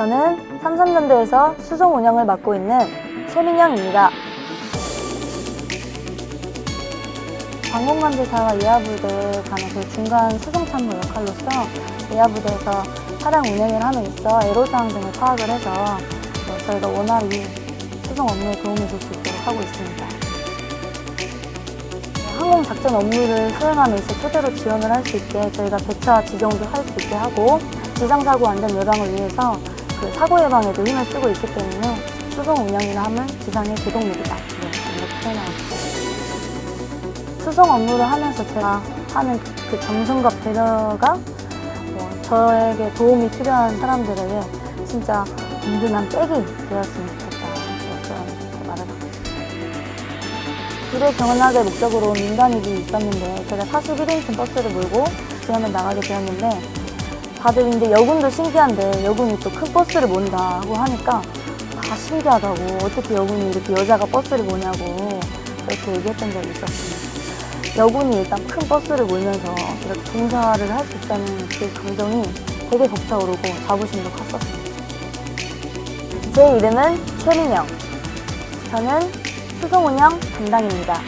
저는 삼성전도에서 수송 운영을 맡고 있는 최민영입니다. 방공관제사와 예하부대 간의 그 중간 수송 참모 역할로서 예하부대에서 차량 운행을 함에 있어 애로사항 등을 파악을 해서 어, 저희가 원활히 수송 업무에 도움을 줄 수 있도록 하고 있습니다. 항공 작전 업무를 있어 최대로 지원을 할 수 있게 저희가 배차 지정도 할 수 있게 하고 비상사고 안전 예방을 위해서 그 사고 예방에도 힘을 쓰고 있기 때문에 수송 운영이나 하면 지상의 제동력이다. 네, 이렇게 표현하고. 수송 업무를 하면서 제가 하는 그 정성과 배려가 어, 저에게 도움이 필요한 사람들에게 진짜 든든한 백이 되었으면 좋겠다. 네, 그런 말을 하고 불의 경연학의 목적으로 민간인이 있었는데 제가 41인승 버스를 몰고 지원을 나가게 되었는데 다들 이제 여군도 신기한데 여군이 또 큰 버스를 몬다 하고 하니까 다 신기하다고 어떻게 여군이 이렇게 여자가 버스를 모냐고 그렇게 얘기했던 적이 있었습니다. 여군이 일단 큰 버스를 몰면서 이렇게 봉사를 할 수 있다는 그 감정이 되게 벅차오르고 자부심도 컸었습니다. 제 이름은 최민영. 저는 수송 운영 담당입니다.